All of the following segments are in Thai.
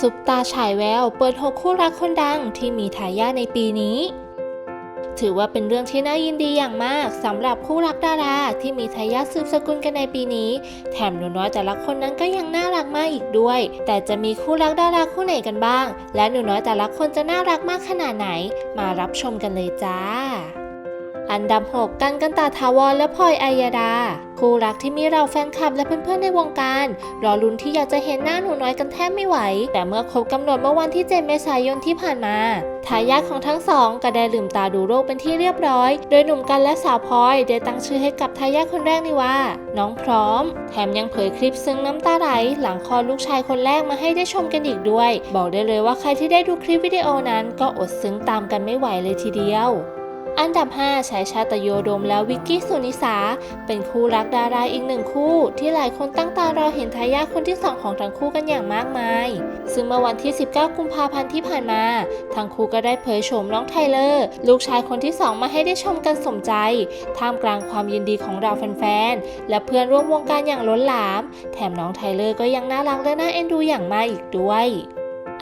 ซุปตาฉายแววเปิดหกคู่รักคนดังที่มีทายาทในปีนี้ ถือว่าเป็นเรื่องที่น่ายินดีอย่างมากสำหรับคู่รักดาราที่มีทายาทสืบสกุลกันในปีนี้ แถมหนูน้อยแต่ละคนนั้นก็ยังน่ารักมากอีกด้วย แต่จะมีคู่รักดาราคู่ไหนกันบ้าง และหนูน้อยแต่ละคนจะน่ารักมากขนาดไหน มารับชมกันเลยจ้า อันดับ 6 กันกันตาทาวรและพลอยอัยดา คู่รักที่มีเราแฟนคลับและเพื่อนๆในวงการ รอลุ้นที่อยากจะเห็นหน้าหนูน้อยกันแทบไม่ไหว แต่เมื่อครบกำหนดเมื่อวันที่ 7 เมษายนที่ผ่านมาทายาทของทั้งสองก็ได้ลืมตาดูโรคเป็นที่เรียบร้อย โดยหนุ่มกันและสาวพลอยได้ตั้งชื่อให้กับทายาทคนแรกนี่ว่า น้องพร้อม แถมยังเผยคลิปซึ้งน้ำตาไหล หลังคลอดลูกชายคนแรกมาให้ได้ชมกันอีกด้วย บอกได้เลยว่าใครที่ได้ดูคลิปวิดีโอนั้นก็อดซึ้งตามกันไม่ไหวเลยทีเดียว อันดับ 5 ชายชาตโยโดมและวิกกี้สุนิสา เป็นคู่รักดาราอีกหนึ่งคู่ ที่หลายคนตั้งตารอเห็นทายาทคนที่ 2 ของทั้งคู่กันอย่างมากมาย ซึ่งเมื่อวันที่ 19 กุมภาพันธ์ที่ผ่านมา ทั้งคู่ก็ได้เผยโฉมน้องไทเลอร์ ลูกชายคนที่ 2 มาให้ได้ชมกันสมใจ ท่ามกลางความยินดีของเราแฟนๆ และเพื่อนร่วมวงการอย่างล้นหลาม แถมน้องไทเลอร์ก็ยังน่ารักและน่าเอ็นดูอย่างมากอีกด้วย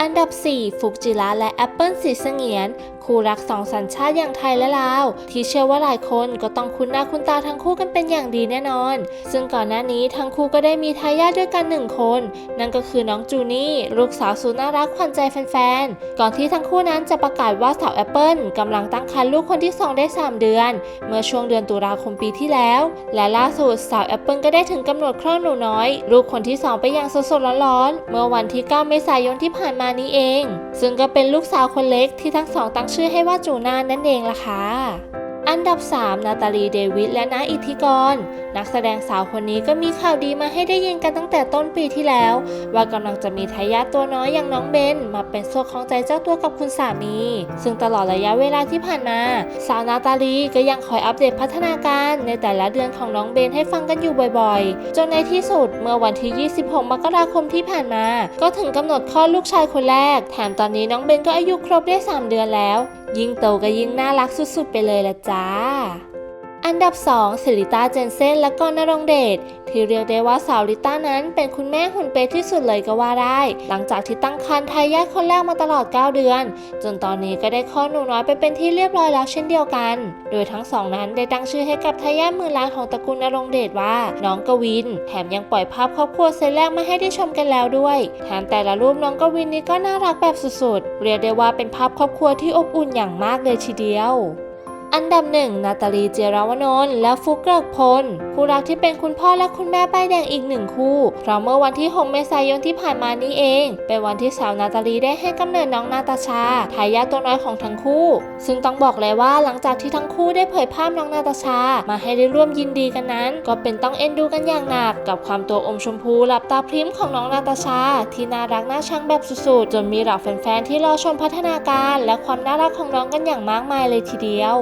อันดับ 4 ฟุกจิระและแอปเปิลสีเสงียน คู่รักสองสัญชาติอย่างไทยและลาว ที่เชื่อว่าหลายคนก็ต้องคุ้นหน้าคุ้นตาทั้งคู่กันเป็นอย่างดีแน่นอน ซึ่งก่อนหน้านี้ทั้งคู่ก็ได้มีทายาทด้วยกันหนึ่งคน นั่นก็คือน้องจูนี่ ลูกสาวสุดน่ารักขวัญใจแฟนๆ ก่อนที่ทั้งคู่นั้นจะประกาศว่าสาวแอปเปิลกำลังตั้งครรภ์ลูกคนที่ 2 ได้ 3 เดือน เมื่อช่วงเดือนตุลาคมปีที่แล้ว และล่าสุดสาวแอปเปิลก็ได้ถึงกำหนดคลอดหนูน้อย ลูกคนที่ 2 ไปอย่างสดๆร้อนๆเมื่อวันที่ 9 เมษายนที่ผ่านมานี้เอง ซึ่งก็เป็นลูกสาวคนเล็กที่ทั้งสองตั้งชื่อให้ว่าจูน่านั่นเองล่ะค่ะ อันดับ 3 นาตาลีเดวิดและน้าอิทธิกร นักแสดงสาวคนนี้ก็มีข่าวดีมาให้ได้ยินกันตั้งแต่ต้นปีที่แล้ว ว่ากำลังจะมีทายาทตัวน้อยอย่างน้องเบน มาเป็นโซ่ของใจเจ้าตัวกับคุณสามี ซึ่งตลอดระยะเวลาที่ผ่านมา สาวนาตาลีก็ยังคอยอัปเดตพัฒนาการในแต่ละเดือนของน้องเบนให้ฟังกันอยู่บ่อยๆ จนในที่สุดเมื่อวันที่ 26 มกราคมที่ผ่านมา ก็ถึงกำหนดคลอดลูกชายคนแรก แถมตอนนี้น้องเบนก็อายุครบได้ 3 เดือนแล้ว ยิ่งโตก็ยิ่งน่ารักสุดๆไปเลยละจ้า อันดับ 2สิริต้าเจนเซนและก็นรงเดชที่เรียกได้ว่าสาวลิต้านั้นเป็นคุณแม่หุ่นเป๊ะที่สุดเลยก็ว่าได้ หลังจากที่ตั้งครรภ์ทายาทคนแรกมาตลอด 9 เดือน จนตอนนี้ก็ได้คลอดหนูน้อยไปเป็นที่เรียบร้อยแล้วเช่นเดียวกัน โดยทั้งสองนั้นได้ตั้งชื่อให้กับทายาทมือล้านของตระกูลนรงเดชว่า น้องกวิน แถมยังปล่อยภาพครอบครัวเซตแรกมาให้ได้ชมกันแล้วด้วยแถมแต่ละรูปน้องกวินนี้ก็น่ารักแบบสุดๆ เรียกได้ว่าเป็นภาพครอบครัวที่อบอุ่นอย่างมากเลยทีเดียว อันดับหนึ่งนาตาลีเจรวนนท์และฟุกเกริกพลคู่รักที่เป็นคุณพ่อและคุณแม่ป้ายแดงอีกหนึ่งคู่เพราะเมื่อวันที่ 6 เมษายนที่ผ่านมานี้เอง เป็นวันที่สาวนาตาลีได้ให้กำเนิดน้องนาตาชาทายาทตัวน้อยของทั้งคู่ ซึ่งต้องบอกเลยว่าหลังจากที่ทั้งคู่ได้เผยภาพน้องนาตาชา มาให้ได้ร่วมยินดีกันนั้น ก็เป็นต้องเอ็นดูกันอย่างหนักกับความตัวอมชมพูหลับตาพริ้มของน้องนาตาชา ที่น่ารักน่าชังแบบสุดๆจนมีเหล่าแฟนๆที่รอชมพัฒนาการ และความน่ารักของน้องกันอย่างมากมายเลยทีเดียว